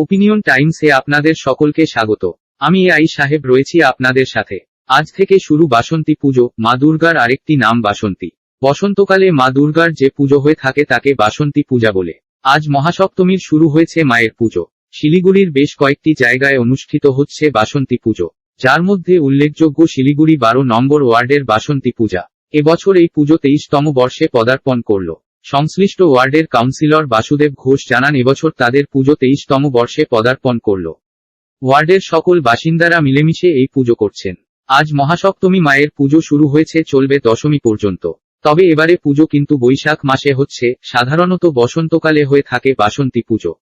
Opinion টাইমসে আপনাদের সকলকে স্বাগত। আমি আই সাহেব রয়েছি আপনাদের সাথে। আজ থেকে শুরু বাসন্তী পুজো, মা দুর্গার আরেকটি নাম বাসন্তী। বসন্তকালে মা দুর্গার যে পুজো হয়ে থাকে তাকে বাসন্তী পূজা বলে। আজ মহাসপ্তমীর শুরু হয়েছে মায়ের পুজো। শিলিগুড়ির বেশ কয়েকটি জায়গায় অনুষ্ঠিত হচ্ছে বাসন্তী পুজো। যার মধ্যে উল্লেখযোগ্য শিলিগুড়ি বারো নম্বর ওয়ার্ডের বাসন্তী পূজা। এবছর এই পুজো তেইশতম বর্ষে পদার্পণ করল। সংশ্লিষ্ট ওয়ার্ডের কাউন্সিলর বাসুদেব ঘোষ জানান এবছর তাদের পুজো তেইশতম বর্ষে পদার্পণ করল। ওয়ার্ডের সকল বাসিন্দারা মিলেমিশে এই পুজো করছেন। আজ মহাসপ্তমী মায়ের পুজো শুরু হয়েছে চলবে দশমী পর্যন্ত। তবে এবারে পুজো কিন্তু বৈশাখ মাসে হচ্ছে সাধারণত বসন্তকালে হয়ে থাকে বাসন্তী পুজো।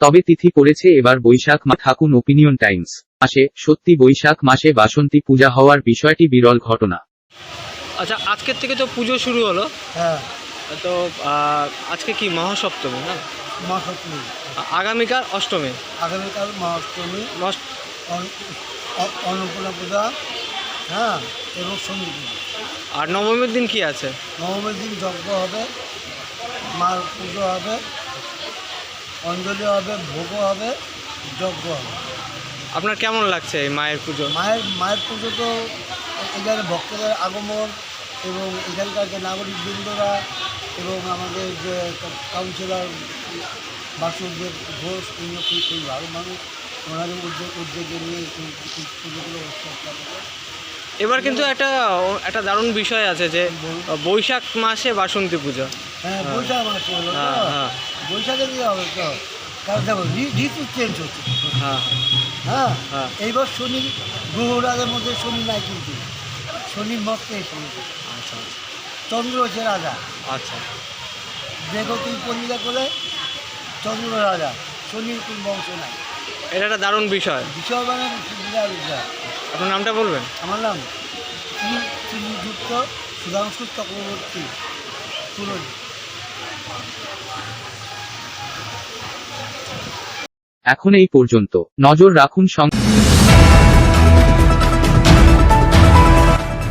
তবে তিথি পড়েছে এবার বৈশাখ মা থাকুন ওপিনিয়ন টাইমস মাসে সত্যি বৈশাখ মাসে বাসন্তী পূজা হওয়ার বিষয়টি বিরল ঘটনা। আচ্ছা আজকের থেকে তো পুজো শুরু হলো। হ্যাঁ। তো আজকে কি মহাসপ্তমী না? মা সপ্তমী আ- আগামীকাল অষ্টমী। আগামীকাল মা অষ্টমী নষ্ট- অন্নপূর্ণা পূজা হ্যাঁ এবং সন্ধি পূজা। আর নবমীর দিন কি আছে? নবমীর দিন যজ্ঞ হবে মার পুজো হবে অঞ্জলি হবে ভোগও হবে যজ্ঞ হবে। আপনার কেমন লাগছে এই মায়ের পুজো? মায়ের মায়ের পুজো তো এখানে ভক্তদের আগমন এবং এখানকার যে নাগরিক বৃন্দরা এবং আমাদের যে কাউন্সিলর বাসুদেব ঘোষ উনি খুব খুব ভালো মানুষ। ওনাদের উদ্যোগ উদ্যোগে নিয়ে পুজোগুলো এবার কিন্তু একটা একটা দারুণ বিষয় আছে যে বৈশাখ মাসে বাসন্তী পুজো। হ্যাঁ বৈশাখ মাস হলো হ্যাঁ, হ্যাঁ। বৈশাখে দিয়ে হবে তো? কারণ দেখো ঋতু চেঞ্জ হচ্ছে। হ্যাঁ হ্যাঁ। হ্যাঁ। এইবার শনি গ্রহরাজের মধ্যে শনি নাই কিন্তু। শনির মতকে শনি আচ্ছা। চন্দ্র হচ্ছে রাজা। আচ্ছা। দেখো তুই পরিচয় করে চন্দ্র রাজা শনির কোন বংশ নাই। এটা একটা দারুণ বিষয়। বিষয় মানে বিরাট বিষয়। আপনার নামটা বলবেন? আমার নাম শ্রীযুক্ত সুধাংশু চক্রবর্তী সুরজ। এখন এই পর্যন্ত। নজর রাখুন সং